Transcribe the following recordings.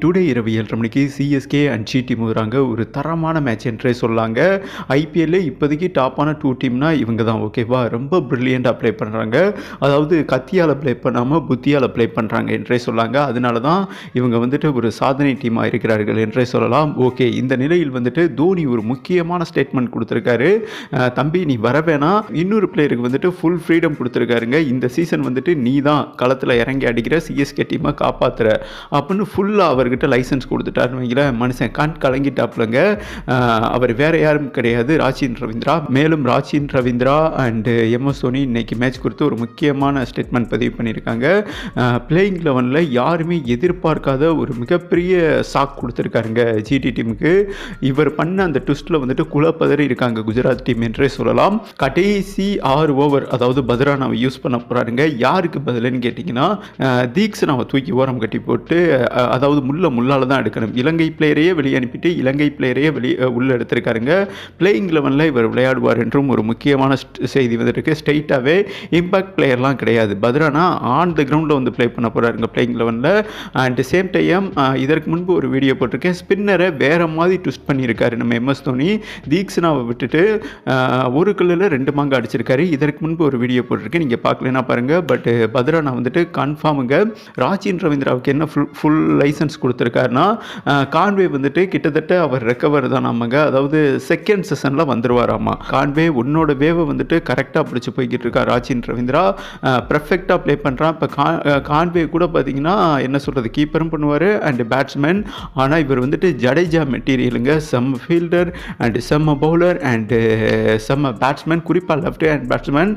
Today இரவு ஏழரை மணிக்கு சிஎஸ்கே அண்ட் ஜிடி மோதுறாங்க ஒரு தரமான மேட்ச் என்றே சொல்லாங்க. ஐபிஎல்ல இப்போதைக்கு டாப்பான டூ டீம்னா இவங்க தான் ஓகேவா ரொம்ப ப்ரில்லியண்ட்டாக ப்ளே பண்ணுறாங்க அதாவது கத்தியால் ப்ளே பண்ணாமல் புத்தியால் ப்ளே பண்ணுறாங்க என்றே சொல்லாங்க. அதனால தான் இவங்க வந்துட்டு ஒரு சாதனை டீமாக இருக்கிறார்கள் என்றே சொல்லலாம். ஓகே இந்த நிலையில் வந்துட்டு தோனி ஒரு முக்கியமான ஸ்டேட்மெண்ட் கொடுத்துருக்காரு. தம்பி நீ வர வேணாம். இன்னொரு பிளேயருக்கு வந்துட்டு ஃபுல் ஃப்ரீடம் கொடுத்துருக்காருங்க. இந்த சீசன் வந்துட்டு நீ தான் களத்தில் இறங்கி அடிக்கிற சிஎஸ்கே டீமை காப்பாற்றுற அப்படின்னு ஃபுல்லாக அவர்கிட்ட லைசன்ஸ் கொடுத்துட்டாருன்னு வைங்களேன் மனுஷன் கண் கலங்கிட்டாப்புலங்க. அவர் வேற யாரும் கிடையாது. ராச்சின் ரவீந்திரா. மேலும் Rachin Ravindra and M S Dhoni இன்னைக்கு மேட்ச் கொடுத்து ஒரு முக்கியமான ஸ்டேட்மெண்ட் பதிவு பண்ணியிருக்காங்க. பிளேயிங் லெவனில் யாருமே எதிர்பார்க்காத ஒரு மிகப்பெரிய சாக் கொடுத்துருக்காருங்க ஜிடி டீமுக்கு இவர் பண்ண அந்த ட்விஸ்ட்டில் வந்துட்டு குலப்பதறி இருக்காங்க குஜராத் டீம் என்றே சொல்லலாம். கடைசி ஆறு ஓவர் அதாவது பத்ரானாவை யூஸ் பண்ண போகிறாருங்க யாருக்கு பதிலுன்னு கேட்டிங்கன்னா தீக்ஸ் தீக்ஷனாவை தூக்கி ஓரம் கட்டி போட்டு அதாவது முள்ள முள்ளால் தான் எடுக்கணும். இலங்கை பிளேயரையே வெளியே அனுப்பிட்டு இலங்கை பிளேயரையே வெளியே உள்ளே எடுத்திருக்காருங்க. பிளேயிங் லெவனில் இவர் விளையாடுவார் என்றும் ஒரு முக்கியமான செய்தி வந்துருக்கு. ஸ்ட்ரெயிட்டாகவே இம்பாக்ட் பிளேயர்லாம் கிடையாது. பதிலானா ஆன் த கிரவுண்டில் வந்து ப்ளே பண்ண போகிறாருங்க பிளேயிங் லெவனில் அண்ட் சேம் டைம் இதற்கு முன்பு ஒரு வீடியோ போட்டிருக்கேன். ஸ்பின்னரை வேறு மாதிரி ட்விஸ்ட் பண்ணியிருக்காரு நம்ம எம்எஸ் தோனி. தீக்ஷனாவை விட்டுட்டு ஒரு கல்லில் ரெண்டு மாங்க அடிச்சிருக்காரு. இதற்கு முன்பு ஒரு வீடியோ போட்டிருக்கேன். நீங்கள் பார்க்கலனா பாருங்கள் பட் பத்ரானா வந்துட்டு கன்ஃபார்முங்க ராஜின் ரவீந்திராவுக்கு என்ன ஃபுல் ஃபுல் லைசன்ஸ் கொடுத்துருக்காருன்னா கான்வே வந்துட்டு கிட்டத்தட்ட அவர் ரெக்கவர் தான் ஆமாங்க அதாவது செகண்ட் செஷனில் வந்துருவாராமா. கான்வே உன்னோட வேவை வந்துட்டு கரெக்டாக பிடிச்சி போய்கிட்டு இருக்கா ராஜின் ரவீந்திரா. பர்ஃபெக்டாக ப்ளே பண்ணுறான் இப்போ கா கான்வே கூட பார்த்தீங்கன்னா என்ன சொல்கிறது கீப்பரும் பண்ணுவார் அண்டு பேட்ஸ்மேன் ஆனால் இவர் வந்துட்டு ஜடேஜா மெட்டீரியலுங்க செம்ம ஃபீல்டர் அண்டு செம்ம பவுலர் அண்டு செம்ம பேட்ஸ்மேன் குறிப்பாக லெஃப்ட் ஹேண்ட் பேட்ஸ்மேன்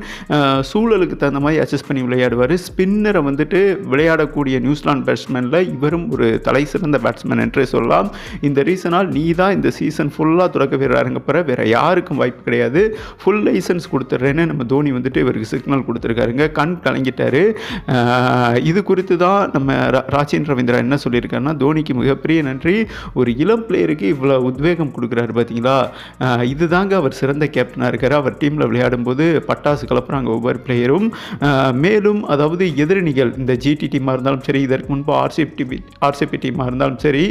சூழலுக்கு தகுந்த மாதிரி அட்ஜஸ்ட் பண்ணி விளையாடுவார். ஸ்பின்னரை வந்துட்டு விளையாடக்கூடிய நியூசிலாந்து பேட்ஸ்மேனில் இவரும் ஒரு தலை தலைசிறந்த பேட்ஸ்மேன் என்றே சொல்லலாம். இந்த ரீசனால் நீ தான் இந்த சீசன் ஃபுல்லாக தொடக்க வீரர் இறங்க வேறு யாருக்கும் வாய்ப்பு கிடையாது. ஃபுல் லைசன்ஸ் கொடுத்துட்றேன்னு நம்ம தோனி வந்துட்டு இவருக்கு சிக்னல் கொடுத்துருக்காருங்க. கண் கலங்கிட்டாரு. இது குறித்து தான் நம்ம ரா- ராஜேந்திர ரவீந்திரா என்ன சொல்லியிருக்காருன்னா தோனிக்கு மிகப்பெரிய நன்றி. ஒரு இளம் பிளேயருக்கு இவ்வளோ உத்வேகம் கொடுக்குறாரு பார்த்தீங்களா இதுதாங்க அவர் சிறந்த கேப்டனாக இருக்கார். அவர் டீமில் விளையாடும்போது பட்டாசு கலப்புறாங்க ஒவ்வொரு பிளேயரும் மேலும் அதாவது எதிரணிகள் இந்த ஜிடி டீமாக இருந்தாலும் சரி இதற்கு முன்பு ஆர்சிபி ஆர்சிபி டீமாக இருந்தாலும் சரி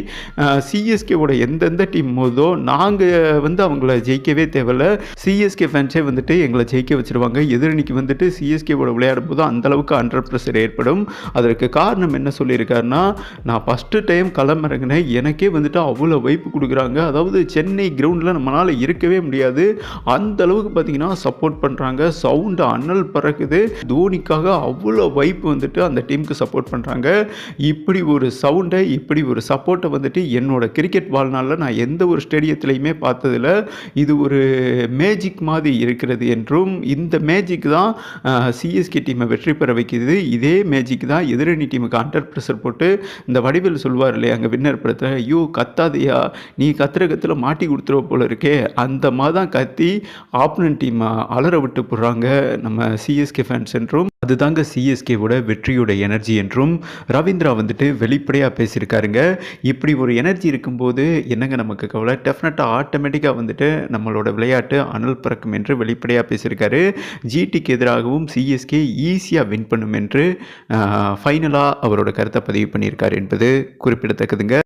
சிஎஸ்கேவோட எந்தெந்த டீம் மோதோ நாங்கள் வந்து அவங்கள ஜெயிக்கவே தேவையில்ல. சிஎஸ்கே ஃபேன்ஸே வந்துட்டு எங்களை ஜெயிக்க வச்சுருவாங்க. எதிரணிக்கு வந்துட்டு சிஎஸ்கேவோட விளையாடும் போது அந்தளவுக்கு அண்டர் ப்ரெஷர் ஏற்படும். அதற்கு காரணம் என்ன சொல்லியிருக்காருன்னா நான் ஃபஸ்ட்டு டைம் களமிறங்கினேன். எனக்கே வந்துட்டு அவ்வளோ வைப்பு கொடுக்குறாங்க. அதாவது சென்னை கிரவுண்டில் நம்மளால் இருக்கவே முடியாது. அந்த அளவுக்கு பார்த்தீங்கன்னா சப்போர்ட் பண்ணுறாங்க சவுண்டு அனல் பறக்குது. தோனிக்காக அவ்வளோ வைப்பு வந்துட்டு அந்த டீமுக்கு சப்போர்ட் பண்ணுறாங்க இப்படி ஒரு சவுண்டை இப்படி ஒரு சப்போர்ட்டை வந்துட்டு என்னோட கிரிக்கெட் வாழ்நாளில் நான் எந்த ஒரு ஸ்டேடியத்துலையுமே பார்த்ததில்ல. இது ஒரு மேஜிக் மாதிரி இருக்கிறது என்றும் இந்த மேஜிக் தான் சிஎஸ்கே டீமை வெற்றி பெற வைக்கிறது இதே மேஜிக் தான் எதிரணி டீமுக்கு அண்டர் ப்ரெஷர் போட்டு இந்த வடிவில் சொல்வார் இல்லையா அங்கே வின்னர் படத்தில் ஐயோ கத்தாதையா நீ கத்துற கத்தில் மாட்டி கொடுத்துருவ போல இருக்கே. அந்த மாதிரி தான் கத்தி ஆப்னன் டீமை அலற விட்டு போடுறாங்க நம்ம சிஎஸ்கே ஃபேன்ஸ் என்றும். அதுதாங்க சிஎஸ்கேவோட வெற்றியோட எனர்ஜி என்றும் ரவீந்திரா வந்துட்டு வெளிப்படையாக பேசியிருக்காருங்க. இப்படி ஒரு எனர்ஜி இருக்கும்போது என்னங்க நமக்கு கவலை? டெஃபினட்டாக ஆட்டோமேட்டிக்காக வந்துட்டு நம்மளோட விளையாட்டு அனல் பறக்கும் என்று வெளிப்படையாக பேசியிருக்காரு. ஜிடிக்கு எதிராகவும் சிஎஸ்கே ஈஸியாக வின் பண்ணும் என்று ஃபைனலாக அவரோட கருத்தை பதிவு பண்ணியிருக்காரு என்பது குறிப்பிடத்தக்கதுங்க.